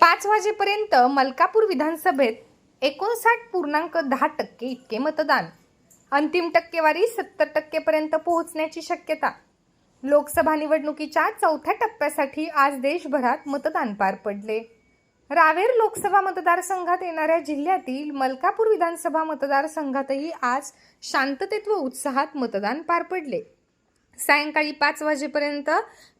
पाच वाजेपर्यंत मलकापूर विधानसभेत एकोणसाठ पूर्णांक दहा टक्के इतके मतदान. अंतिम टक्केवारी सत्तर टक्केपर्यंत पोहोचण्याची शक्यता. लोकसभा निवडणुकीच्या चौथ्या टप्प्यासाठी आज देशभरात मतदान पार पडले. रावेर लोकसभा मतदारसंघात येणाऱ्या जिल्ह्यातील मलकापूर विधानसभा मतदारसंघातही आज शांततेत व उत्साहात मतदान पार पडले. सायंकाळी पाच वाजेपर्यंत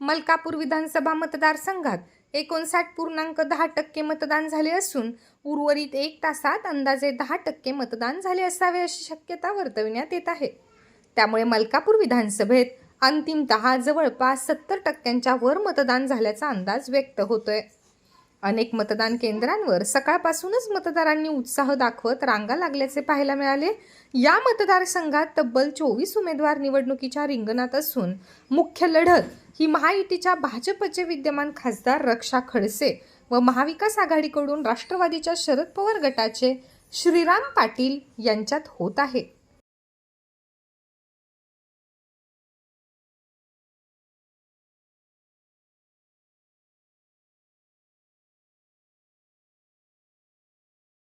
मलकापूर विधानसभा मतदारसंघात एकोणसाठ पूर्णांक दहा टक्के मतदान झाले असून उर्वरित एक तासात अंदाजे दहा टक्के मतदान झाले असावे अशी शक्यता वर्तविण्यात येत आहे. त्यामुळे मलकापूर विधानसभेत अंतिमतः जवळपास सत्तर टक्क्यांच्या वर मतदान झाल्याचा अंदाज व्यक्त होतोय. अनेक मतदान केंद्रांवर सकाळपासूनच मतदारांनी उत्साह दाखवत रांगा लागल्याचे पाहायला मिळाले. या मतदारसंघात तब्बल चोवीस उमेदवार निवडणुकीच्या रिंगणात असून मुख्य लढत ही महायुतीच्या भाजपचे विद्यमान खासदार रक्षा खडसे व महाविकास आघाडीकडून राष्ट्रवादीच्या शरद पवार गटाचे श्रीराम पाटील यांच्यात होत आहे.